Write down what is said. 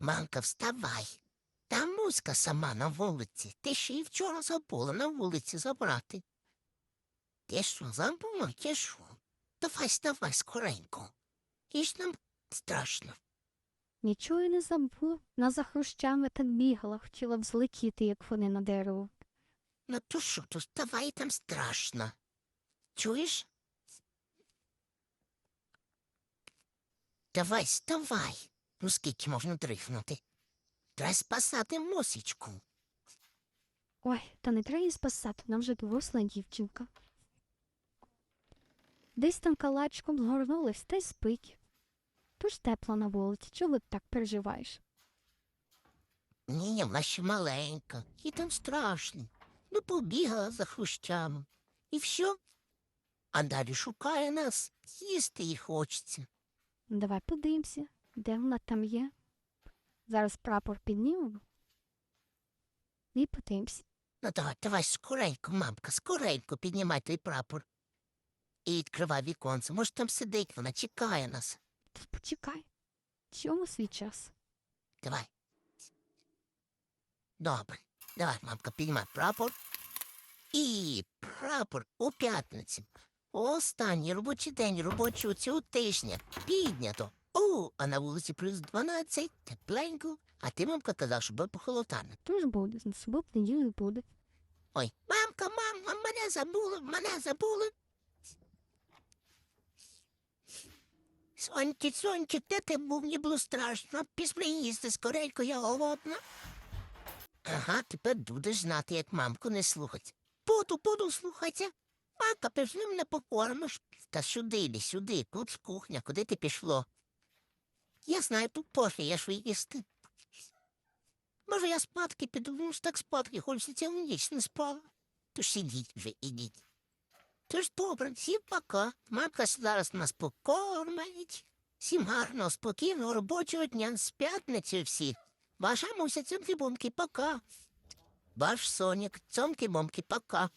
Мамка, вставай. Там муська сама на вулиці. Ти ще й вчора забула на вулиці забрати. Ти що, забула? Ти що? Давай, вставай скоренько. І ж нам страшно. Нічого не забула. На за хрущами так бігала, хотіла б злетіти, як вони на дерево. Ну то що, то вставай там страшно. Чуєш? Давай, вставай. Ну скільки можна дрихнути? Треба спасати мусічку. Ой, та не треба її спасати, вона вже доросла дівчинка. Десь там калачком згорнулась та й спить. Тож тепло на вулиці, чого ти так переживаєш? Ні, вона ще маленька, і там страшно. Ну, побігала за хрущами. І все. А далі шукає нас, їсти їй хочеться. Давай подивимося, де вона там є. Зараз прапор піднімемо. І подивимося. Ну давай, давай скоренько, мамка, скоренько піднімай той прапор. І відкривай віконце. Може, там сидить, вона чекає нас. Та почекай. Чому свій час? Давай. Добре. Давай, мамка, піднімай прапор. І прапор у п'ятницю. Останній робочий день робочого цього тижня. Піднято. О, а на вулиці плюс 12, тепленько. А ти, мамка, казав, що буде похолодано. Тож буде, на собою неділю буде. Ой, мамка, мама, мене забули, мене забули. Сончик, сончик, де ти був? Мені було страшно. Пішли їсти скоренько, я голодна. Ага, тепер будеш знати, як мамку не слухать. Буду, буду слухатися. Мамка, пішли мене покормиш. Та сюди сюди, тут кухня, куди ти пішло? Я знаю, тут ж їсти. Може, я спадки піду, ну так спадки, хочеться цілу ніч не спала. То ж ідіть вже, ідіть. Тож добре, всім пока. Мамка зараз нас покормить. Всім гарного, спокійного робочого дня з п'ятниці всіх. Ваша муся цьомки-бомки, пока. Ваш Сонік, цьомки-бомки, пока.